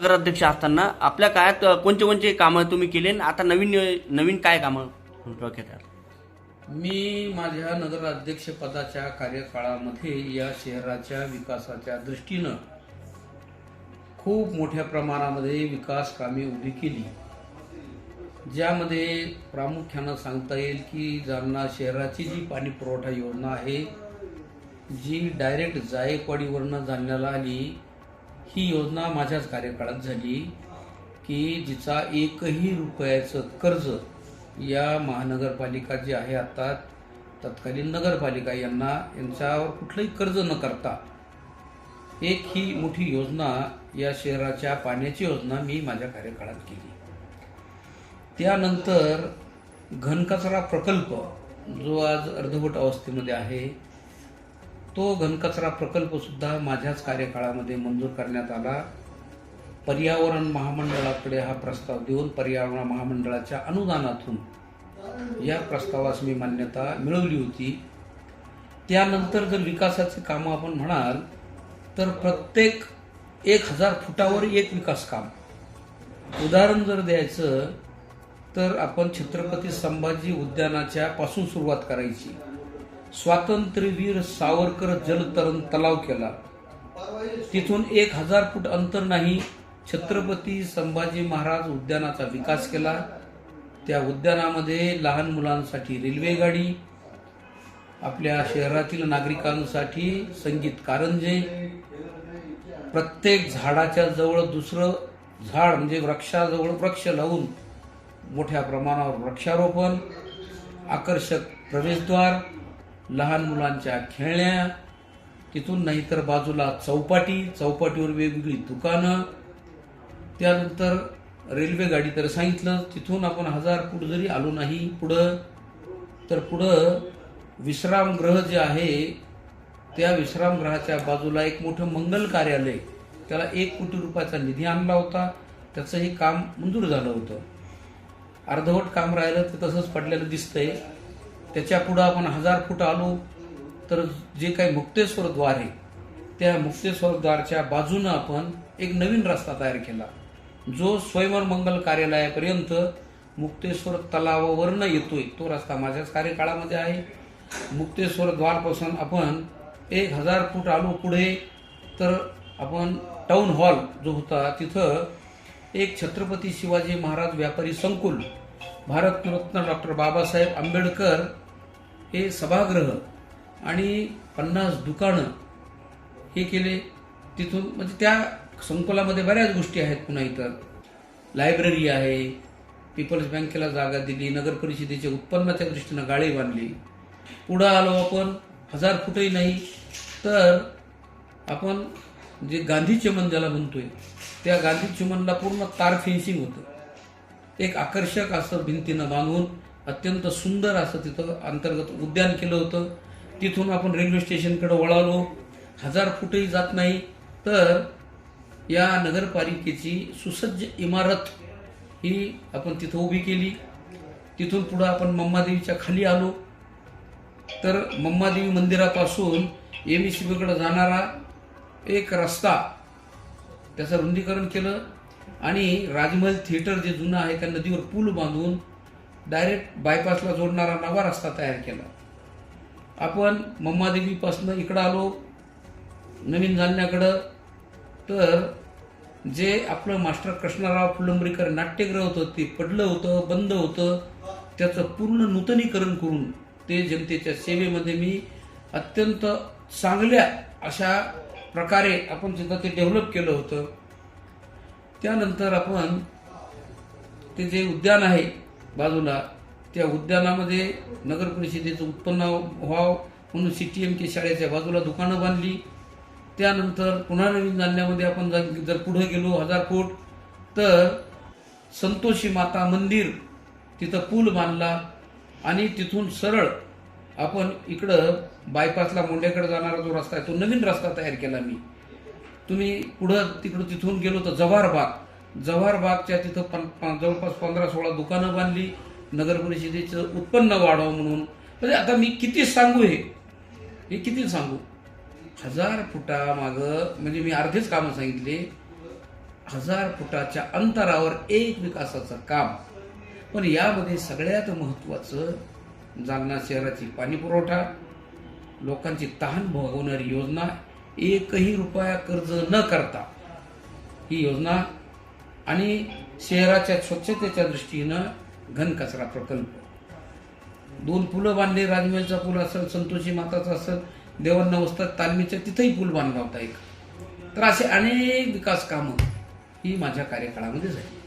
नगराध्यक्ष असताना आपल्या काळात कोणते कोणते कामं तुम्ही केले आणि आता नवीन नवीन काय कामं डोक्यात आहेत? मी माझ्या नगराध्यक्ष पदाच्या कार्यकाळामध्ये या शहराच्या विकासाच्या दृष्टीनं खूप मोठ्या प्रमाणामध्ये विकास कामे उभी केली ज्यामध्ये प्रामुख्यानं सांगता येईल की जालना शहराची जी पाणी पुरवठा योजना आहे जी डायरेक्ट जायकवाडीवरनं जालन्याला आली ही योजना माझ्याच कार्यकाळात झाली की जिचा एकही रुपयाचं कर्ज या महानगरपालिका जी आहे आता तत्कालीन नगरपालिका यांना यांच्यावर कुठलंही कर्ज न करता एक ही मोठी योजना या शहराच्या पाण्याची योजना मी माझ्या कार्यकाळात केली. त्यानंतर घनकचरा प्रकल्प जो आज अर्धवट अवस्थेमध्ये आहे तो घनकचरा प्रकल्पसुद्धा माझ्याच कार्यकाळामध्ये मंजूर करण्यात आला. पर्यावरण महामंडळाकडे हा प्रस्ताव देऊन पर्यावरण महामंडळाच्या अनुदानातून या प्रस्तावास मी मान्यता मिळवली होती. त्यानंतर जर विकासाचे कामं आपण म्हणाल तर प्रत्येक एक हजार फुटावर एक विकास काम. उदाहरण जर द्यायचं तर आपण छत्रपती संभाजी उद्यानाच्या पासून सुरुवात करायची. स्वातंत्र्यवीर सावरकर जलतरण तलाव केला. तिथून एक हजार फूट अंतर नाही छत्रपती संभाजी महाराज उद्यानाचा विकास केला. त्या उद्यानामध्ये लहान मुलांसाठी रेल्वे गाडी आपल्या शहरातील नागरिकांसाठी संगीत कारंजे प्रत्येक झाडाच्या जवळ दुसरं झाड म्हणजे वृक्षाजवळ वृक्ष लावून मोठ्या प्रमाणावर वृक्षारोपण आकर्षक प्रवेशद्वार लहान मुलांच्या खेळण्या तिथून नाहीतर बाजूला चौपाटी चौपाटीवर वेगवेगळी दुकानं. त्यानंतर रेल्वे गाडी तर सांगितलं तिथून आपण हजार फूट जरी आलो नाही पुढं तर पुढं विश्रामगृह जे आहे त्या विश्रामगृहाच्या बाजूला एक मोठं मंगल कार्यालय त्याला एक कोटी रुपयाचा निधी आणला होता. त्याचंही काम मंजूर झालं होतं. अर्धवट काम राहिलं ते तसंच पडलेलं दिसतंय. त्याच्या पुढं आपण हजार फूट आलो तर जे काही मुक्तेश्वर द्वार आहे त्या मुक्तेश्वर द्वारच्या बाजूनं आपण एक नवीन रस्ता तयार केला जो स्वयंवर मंगल कार्यालयापर्यंत मुक्तेश्वर तलावावरनं येतोय. तो रस्ता माझ्याच कार्यकाळामध्ये आहे. मुक्तेश्वर द्वारपासून आपण एक हजार फूट आलो पुढे तर आपण टाऊन हॉल जो होता तिथं एक छत्रपती शिवाजी महाराज व्यापारी संकुल भारतरत्न डॉक्टर बाबासाहेब आंबेडकर हे सभागृह आणि पन्नास दुकानं हे केले तिथून म्हणजे त्या संकुलामध्ये बऱ्याच गोष्टी आहेत पुन्हा इतर लायब्ररी आहे पीपल्स बँकेला जागा दिली नगर परिषदेचे उत्पन्नाच्या दृष्टीनं गाळी बांधली. पुढं आलो आपण हजार फुटही नाही तर आपण जे गांधी चमन ज्याला म्हणतोय त्या गांधी चमनला पूर्ण तार फेन्सिंग होतं. एक आकर्षक असं भिंतीनं बांधून अत्यंत सुंदर असं तिथं अंतर्गत उद्यान केलं होतं. तिथून आपण रेल्वे स्टेशनकडे वळालो. हजार फुटही जात नाही. तर या नगरपालिकेची सुसज्ज इमारत ही आपण तिथं उभी केली. तिथून पुढं आपण मम्मादेवीच्या खाली आलो. तर मम्मादेवी मंदिरापासून एम. ई. कडे जाणारा एक रस्ता त्याचं रुंदीकरण केलं. आणि राजमहल थिएटर जे जुनं आहे त्या नदीवर पूल बांधून डायरेक्ट बायपासला जोडणारा नवा रस्ता तयार केला. आपण मम्मादेवीपासून इकडं आलो नवीन जालन्याकडं तर जे आपलं मास्टर कृष्णराव फुलंबरीकर नाट्यगृह होतं ते पडलं होतं बंद होतं त्याचं पूर्ण नूतनीकरण करून ते जनतेच्या सेवेमध्ये मी अत्यंत चांगल्या अशा प्रकारे आपण सुद्धा ते डेव्हलप केलं होतं. त्यानंतर आपण ते जे उद्यान आहे बाजूला त्या उद्यानामध्ये नगर परिषदेचं उत्पन्न व्हावं म्हणून सी टी एम के शाळेच्या बाजूला दुकानं बांधली. त्यानंतर पुन्हा नवीन जालन्यामध्ये आपण जर पुढे गेलो हजार फूट तर संतोषी माता मंदिर तिथं पूल बांधला आणि तिथून सरळ आपण इकडं बायपासला मोंड्याकडे जाणारा जो रस्ता आहे तो नवीन रस्ता तयार केला मी. तुम्ही पुढं तिकडं तिथून गेलो तर जव्हार बाग जव्हार बागच्या तिथं पण जवळपास पंधरा सोळा दुकानं बांधली. नगर परिषदेचं उत्पन्न वाढावं म्हणून. म्हणजे आता मी किती सांगू हे? हे किती सांगू? हजार फुटामागं म्हणजे मी अर्धेच कामं सांगितले. हजार फुटाच्या अंतरावर एक विकासाचं काम. पण यामध्ये सगळ्यात महत्त्वाचं जालना शहराची पाणी पुरवठा लोकांची तहान भागवणारी योजना एकही रुपया कर्ज न करता ही योजना आणि शहराच्या स्वच्छतेच्या दृष्टीनं घनकचरा प्रकल्प. दोन पुलं बांधले राजमहलचा पूल असेल संतोषी माताचा असेल देवांना वस्तात तालमीच्या तिथंही पूल बांधला होता एक. तर असे अनेक विकास कामं ही माझ्या कार्यकाळामध्ये झाली.